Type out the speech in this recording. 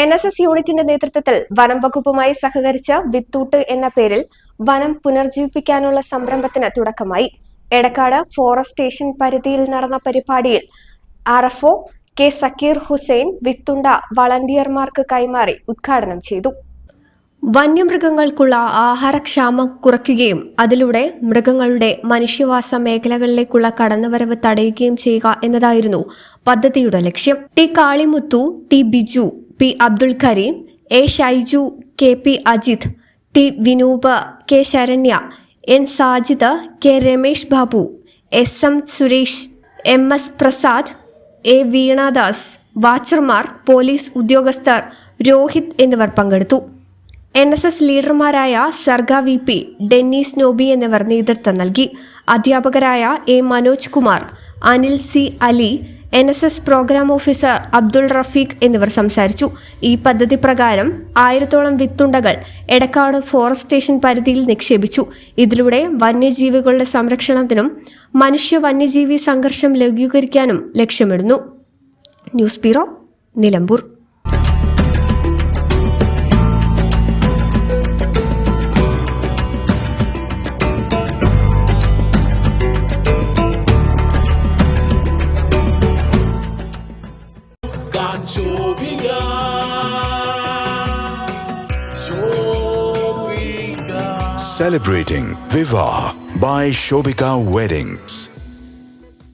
N S S യൂണിറ്റിന്റെ നേതൃത്വത്തിൽ വനം വകുപ്പുമായി സഹകരിച്ച് വിത്തൂട്ട് എന്ന പേരിൽ വനം പുനർജീവിപ്പിക്കാനുള്ള സംരംഭത്തിന് തുടക്കമായി. എടക്കാട് ഫോറസ്റ്റ് സ്റ്റേഷൻ പരിധിയിൽ നടന്ന പരിപാടിയിൽ R F O K Sakeer Hussain വിത്തുണ്ട വളണ്ടിയർമാർക്ക് കൈമാറി ഉദ്ഘാടനം ചെയ്തു. വന്യമൃഗങ്ങൾക്കുള്ള ആഹാരക്ഷാമം കുറയ്ക്കുകയും അതിലൂടെ മൃഗങ്ങളുടെ മനുഷ്യവാസ മേഖലകളിലേക്കുള്ള കടന്നുവരവ് തടയുകയും ചെയ്യുക എന്നതായിരുന്നു പദ്ധതിയുടെ ലക്ഷ്യം. T Kalimuthu T Biju P Abdul Kareem A Shaiju K P Ajith T Vinupa K Saranya N Sajid K Ramesh Babu S M Suresh M S Prasad A Veenadas വാച്ചർമാർ police ഉദ്യോഗസ്ഥർ രോഹിത് എന്നിവർ പങ്കെടുത്തു. എൻ എസ് എസ് ലീഡർമാരായ Sarga V P Dennis Noby എന്നിവർ നേതൃത്വം നൽകി. അധ്യാപകരായ A Manoj Kumar Anil C Ali N S S programme officer Abdul Rafeeq എന്നിവർ സംസാരിച്ചു. ഈ പദ്ധതി പ്രകാരം ആയിരത്തോളം വിത്തുണ്ടകൾ എടക്കാട് ഫോറസ്റ്റ് സ്റ്റേഷൻ പരിധിയിൽ നിക്ഷേപിച്ചു. ഇതിലൂടെ വന്യജീവികളുടെ സംരക്ഷണത്തിനും മനുഷ്യ വന്യജീവി സംഘർഷം ലഘൂകരിക്കാനും ലക്ഷ്യമിടുന്നു. News bureau Nilambur. Shobika. Celebrating Viva by Shobika Weddings.